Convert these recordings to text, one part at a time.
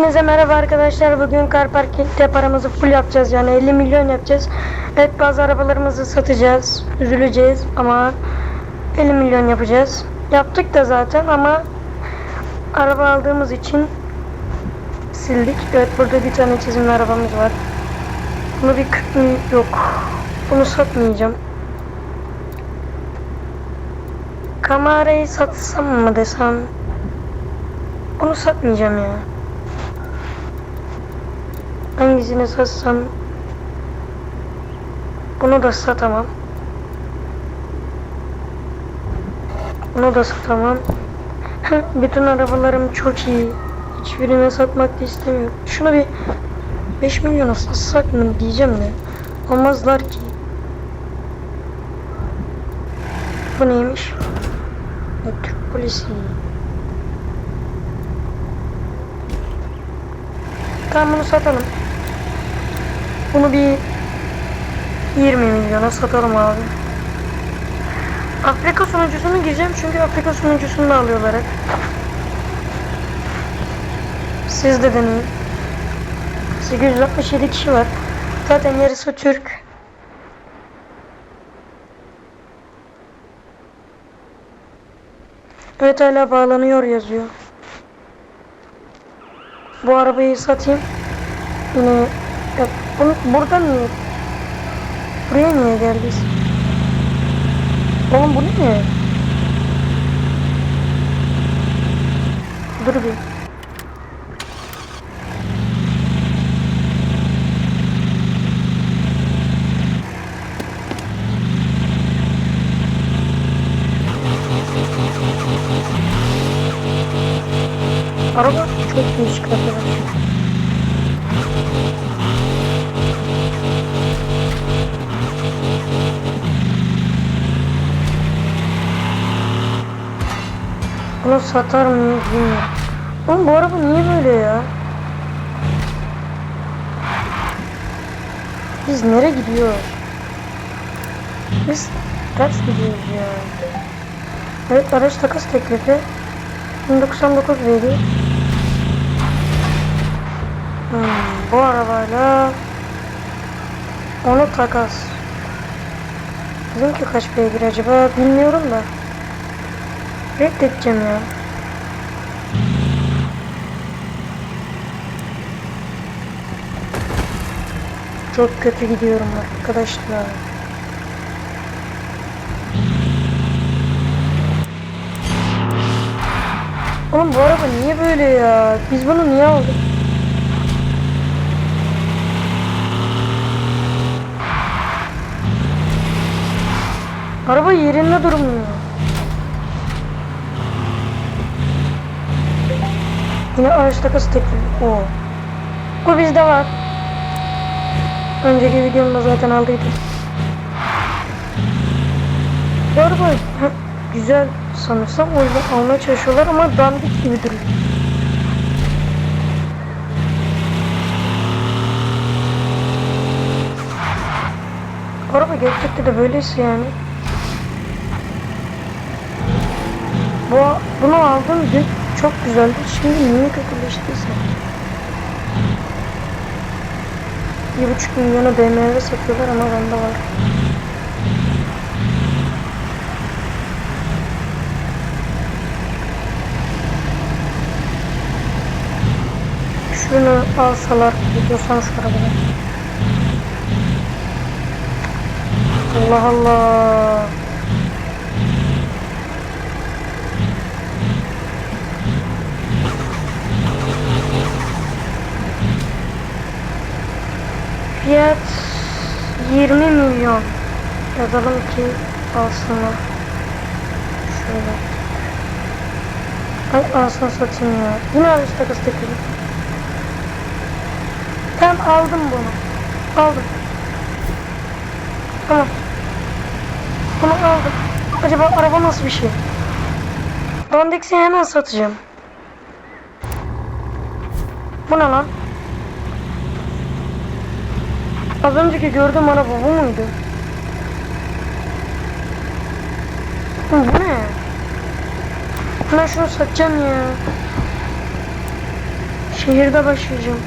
Hepinize merhaba arkadaşlar. Bugün Car Parking'de paramızı full yapacağız. Yani 50 milyon yapacağız. Evet bazı arabalarımızı satacağız. Üzüleceğiz ama 50 milyon yapacağız. Yaptık da zaten ama araba aldığımız için sildik. Evet burada bir tane çizimli arabamız var. Bunu bir 40 milyon yok. Bunu satmayacağım. Kamerayı satsam mı desem? Onu satmayacağım ya. Hangisini satsam? Bunu da satamam. Bunu da satamam. Bütün arabalarım çok iyi. Hiçbirini satmak da istemiyorum. Şunu bir 5 milyona satsak mı diyeceğim de. Olmazlar ki. Bu neymiş? Türk polisi. Tamam bunu satalım. Bunu bir 20 milyona satalım abi. Afrika sunucusunu gireceğim çünkü Afrika sunucusunu da alıyorlar hep. Siz de deneyin. 867 kişi var. Zaten yarısı Türk. Evet hala bağlanıyor yazıyor. Bu arabayı satayım. Yine ya bunu buradan niye? Buraya niye geldik? Oğlum bu ne? Dur bir. Araba çok iyi çıkartıyor. Bunu satar mıyız bilmiyorum. Oğlum bu araba niye böyle ya? Biz nereye gidiyoruz? Biz ters gidiyoruz ya. Evet araç takas teklifi. 1099 veriyor. Hmm, bu arabayla onu takas. Bizimki kaç beygir acaba bilmiyorum da. Reddedeceğim ya. Çok kötü gidiyorum arkadaşlar. Oğlum bu araba niye böyle ya? Biz bunu niye aldık? Araba yerinde durmuyor. Yine araç takası teklifi. Oo. Bu bizde var. Önceki videomda zaten aldıydım. Bu araba güzel sanırsam o yüzden almaya çalışıyorlar ama dandik gibi duruyor. Araba gerçekten de böyleyse yani. Bu, bunu aldığım gün çok güzeldi. Şimdi niye kötüleştiyse. Bir buçuk milyona BMW satıyorlar ama bende var. Şunu alsalar gidiyorsan şu arabadan. Allah Allah. Fiyat 20 milyon. Yazalım ki alsınlar. Şöyle. Ay alsın satayım ya. Yine araç takas teklifi. Tamam aldım bunu. Aldım. Tamam. Bunu aldım. Acaba araba nasıl bir şey? Rondex'i hemen satacağım. Bu ne lan? Az önceki gördüğüm araba bu muydu? Bu ne? Ben şunu satacağım ya. Şehirde başlayacağım.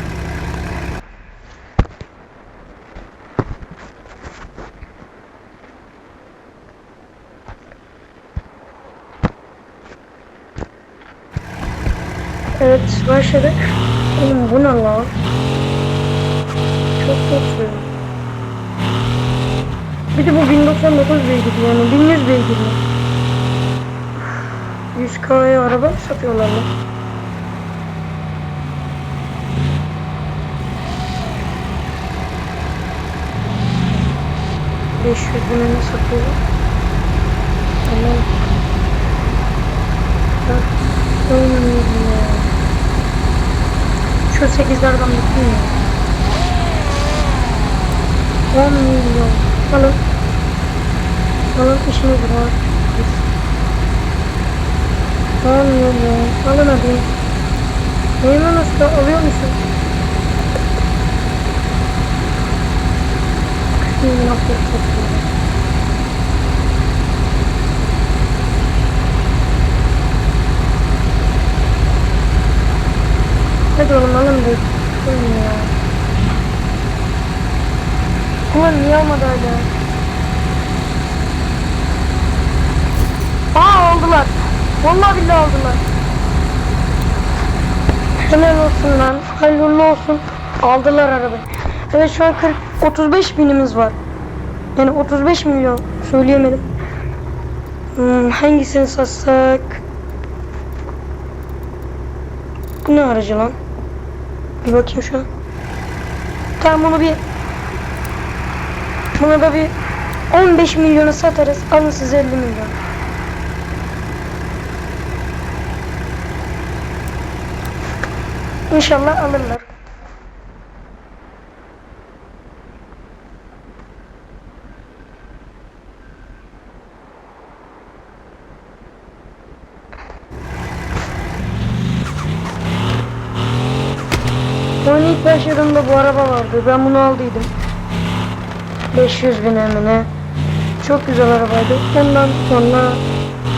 Evet başladık. Oğlum bu ne lan? Çok kötü. Bir de bu 1099 beygir yani 1100 beygir mi? 100k'ya araba mı satıyorlar lan? Beş yüz bine ne satıyorlar? Tamam. Milyon. Şu sekizlerden bitmiyor. ya. 10 milyon. Alın. Alın işimiz var. 10 milyon. Alın hadi. Neyman Usta alıyor musun? 40 milyon satıyor. Hadi oğlum alın bir. Ya. Ulan niye almadı hala? Aa aldılar. Vallahi billahi aldılar. Helal olsun lan. Hayırlı olsun. Aldılar arabayı. Evet şu an 40 35 binimiz var. Yani 35 milyon söyleyemedim. Hmm, hangisini satsak? Bu ne aracı lan? Bir bakayım şu an. Tamam bunu bir Buna da bir 15 milyona satarız. Alın size 50 milyon. İnşallah alırlar. Ben ilk başladığımda bu araba vardı. Ben bunu aldıydım. 500 bin emine. Çok güzel arabaydı. Ondan sonra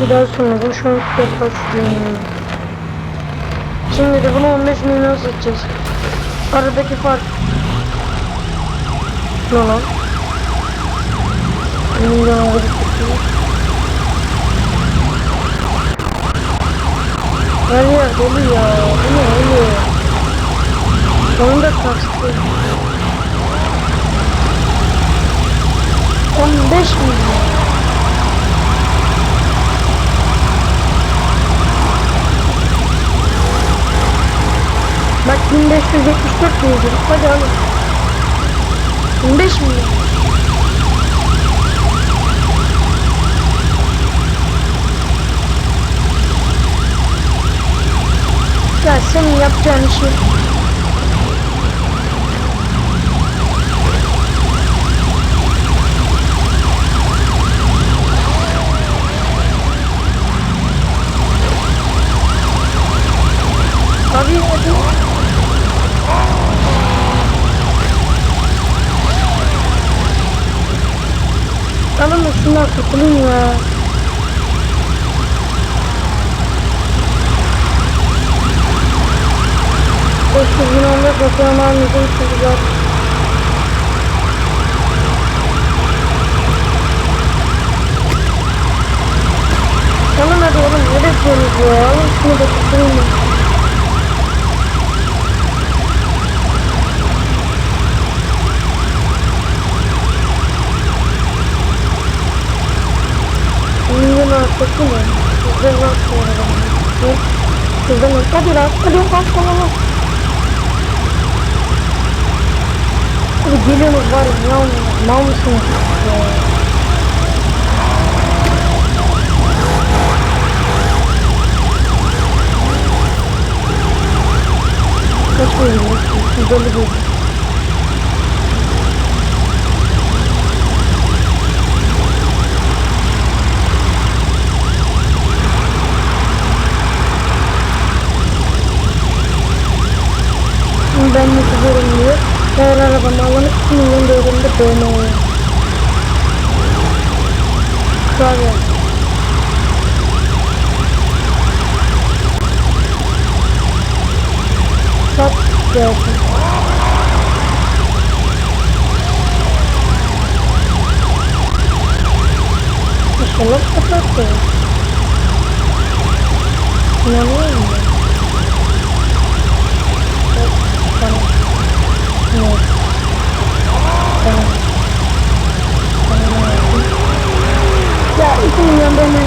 daha sonra şu an defa sürüyorum. Şimdi de bunu 15 milyon satacağız. Aradaki fark. Ne lan? Milyon alırız. Her yer dolu ya. Bu ne öyle? Onu da kastı. 15 milyon. Bak 1574 milyon. Hadi alın. 15 milyon. Ya senin yapacağın işi Abi hadi. Alın da şundan kurtulun ya. Yüz bin onda bakıyorum almayacağım çocuklar. Alın hadi oğlum ne bekliyorsunuz ya? Alın şunu da kurtulun ya. Milyon artık mı? Güzel bak bu arada. Güzel bak. Hadi lan. Hadi bak bak bak. Hadi geliyorsunuz var ya. Mal, mal mısınız? Ya. Kaç milyon? 150 bin. Ben mutluyum Her arabamı alanı 2 milyon değerinde BMW. Klavye. Sat gelsin. İnşallah kapattı. İnanıyorum ben. Evet, Tamam. Evet. Tamam. Tamam. Ya 2 milyon ben ne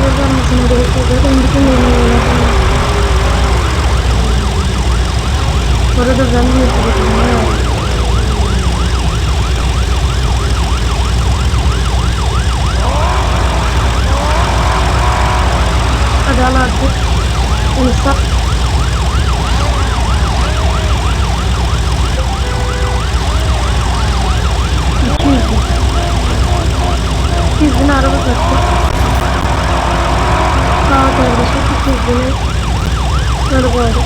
gerek yok. Zaten bütün milyonları Bu arada ben de yapacağım. ya. Hadi al artık. Onu sat. İki yüz bin. İki yüz bin araba sattı. Sağ ol kardeşim. İki yüz bin. Araba aldık.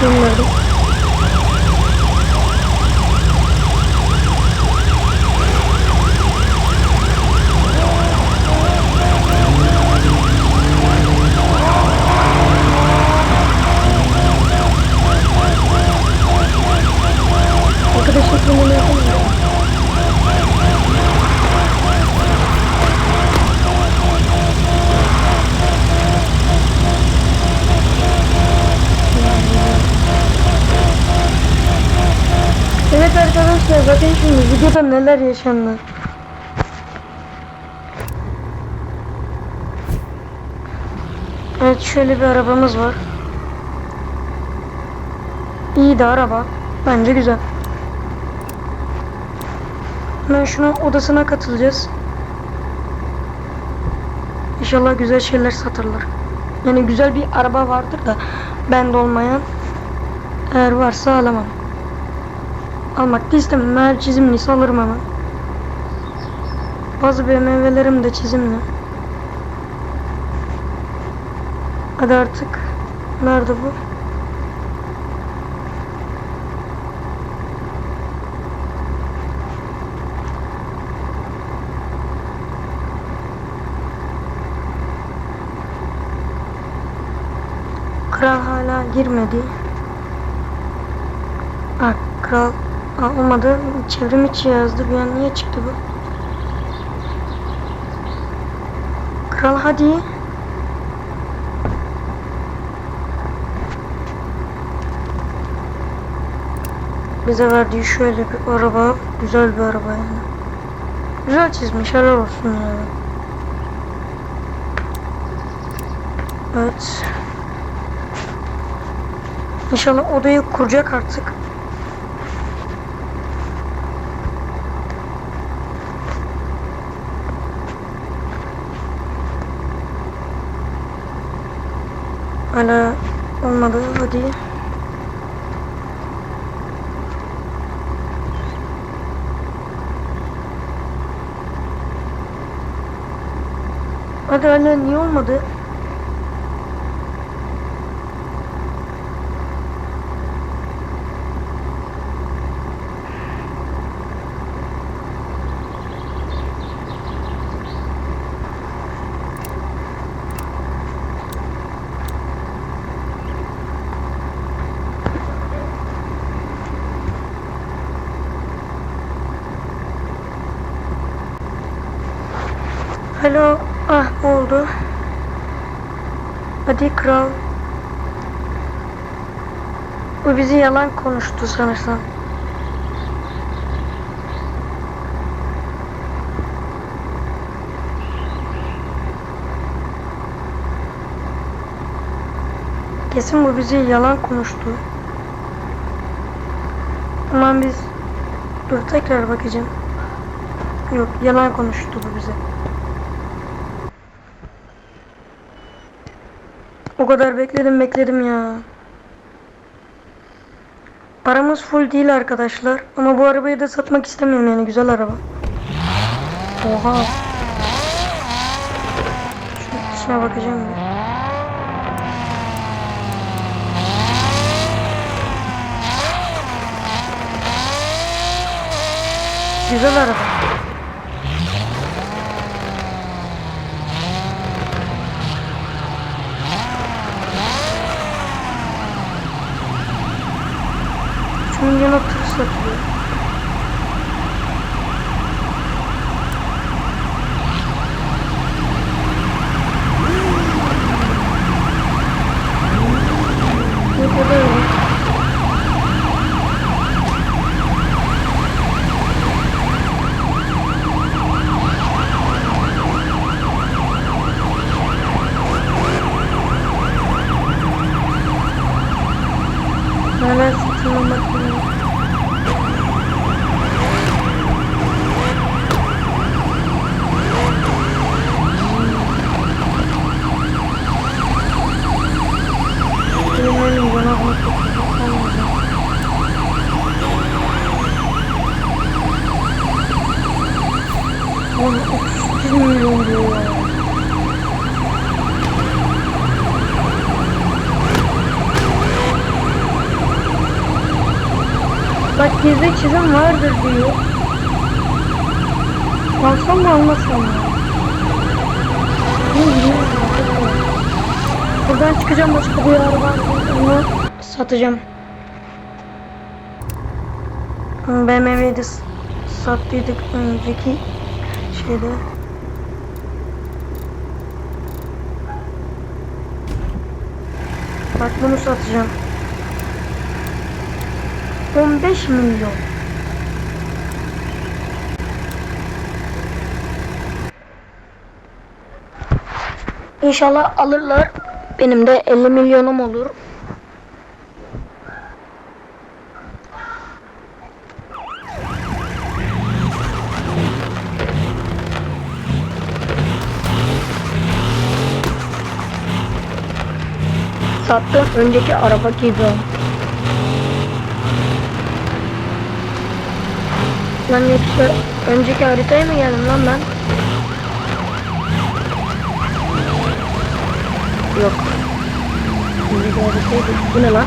Gönderdim. Arkadaşlar bunu yapalım. Evet arkadaşlar bakın videoda neler yaşandı. Evet şöyle bir arabamız var. İyi de araba. Bence güzel. Hemen şunun odasına katılacağız. İnşallah güzel şeyler satırlar. Yani güzel bir araba vardır da bende olmayan eğer varsa alamam. Almak da istemem. Eğer çizimliyse alırım hemen. Bazı BMW'lerim de çizimli. Hadi artık. Nerede bu? Kral hala girmedi. Ah kral Aa, olmadı. Çevrim içi yazdı. Bir an niye çıktı bu? Kral hadi. Bize verdiği şöyle bir araba. Güzel bir araba yani. Güzel çizmiş. Helal olsun yani. Evet. İnşallah odayı kuracak artık. Hala olmadı hadi. Hadi hala niye olmadı? Alo, ah oldu. Hadi kral. Bu bizi yalan konuştu sanırsam. Kesin bu bizi yalan konuştu. Aman biz dur tekrar bakacağım. Yok yalan konuştu bu bize. O kadar bekledim bekledim ya. Paramız full değil arkadaşlar. Ama bu arabayı da satmak istemiyorum yani güzel araba. Oha. Şu içine bakacağım bir. Güzel araba. 3 milyona tır satıyor. Ne kadar öyle? Hemen satın almak lazım. Bilmiyorum, bana bakmak lazım. Oğlum 38 milyon diyor ya. Bak gizli çizim vardır diyor. Alsam mı almasam mı? Buradan çıkacağım başka bir yer var. Onu satacağım. BMW'de sattıydık önceki şeyde. Bak bunu satacağım. 15 milyon. İnşallah alırlar. Benim de 50 milyonum olur. Sattım önceki araba gibi. Lan yoksa önceki haritaya mı geldim lan ben? Yok. Haritaydı. Bu ne lan?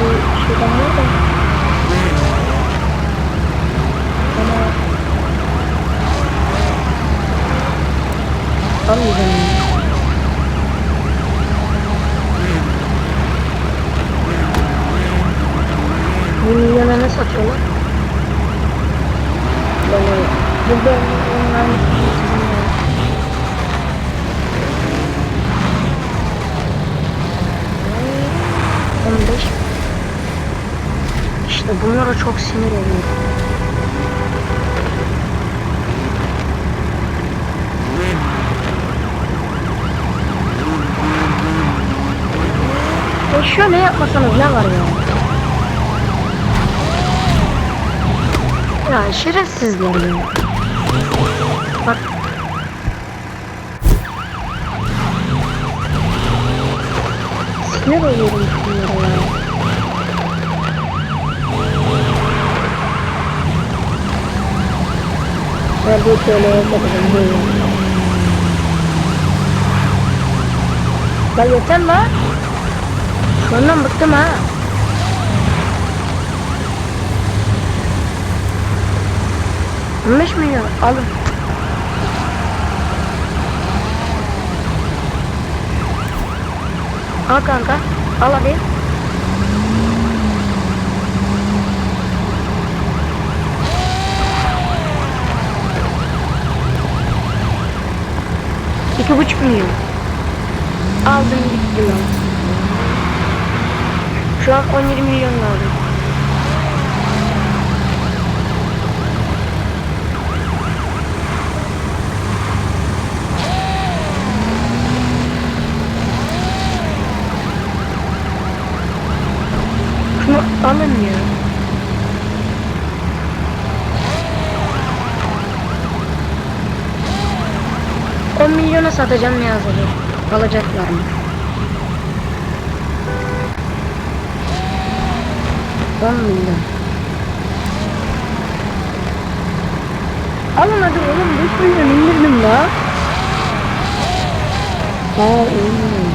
Bu var da. Ama... Almayacağım. Bu milyona ne satıyorlar? Böyle burada online çizim var. On beş. İşte bunlara çok sinir oluyorum. Ya şöyle yapmasanız ne var ya? Ya şerefsizler ya. Bak. Sinir oluyorum şunlara ya. Ben bir şöyle. Ya yeter lan. Şundan bıktım ha. On beş milyon alın. Al kanka. Al hadi. İki buçuk milyon. Aldım gitti lan. Şu an 17 milyon aldım. Şunu alın ya. On milyona satacağım ne yazılır? Alacaklar mı? 10 milyon. Alın hadi oğlum 5 milyon indirdim la. Aa indirdim.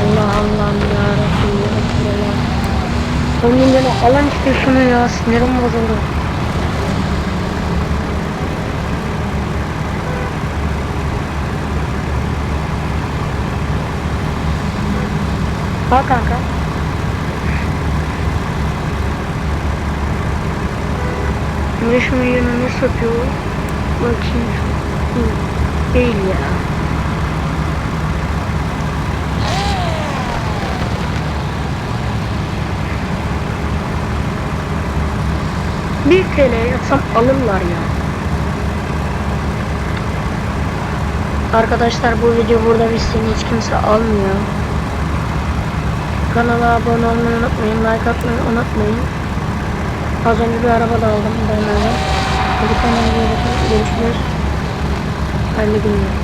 Allah Allah'ım ya Rabbim ya Resulallah. 10 milyonu alan işte şunu ya sinirim bozuldu. Al kanka. Beş milyonu ne satıyor? Bakayım. Değil ya. Bir TL yatsam alırlar ya. Arkadaşlar bu video burada bitsin hiç kimse almıyor. Kanala abone olmayı unutmayın, like atmayı unutmayın. Az önce bir araba da aldım. Ben Hadi kendinize iyi bakın. Görüşürüz. Hayırlı günler.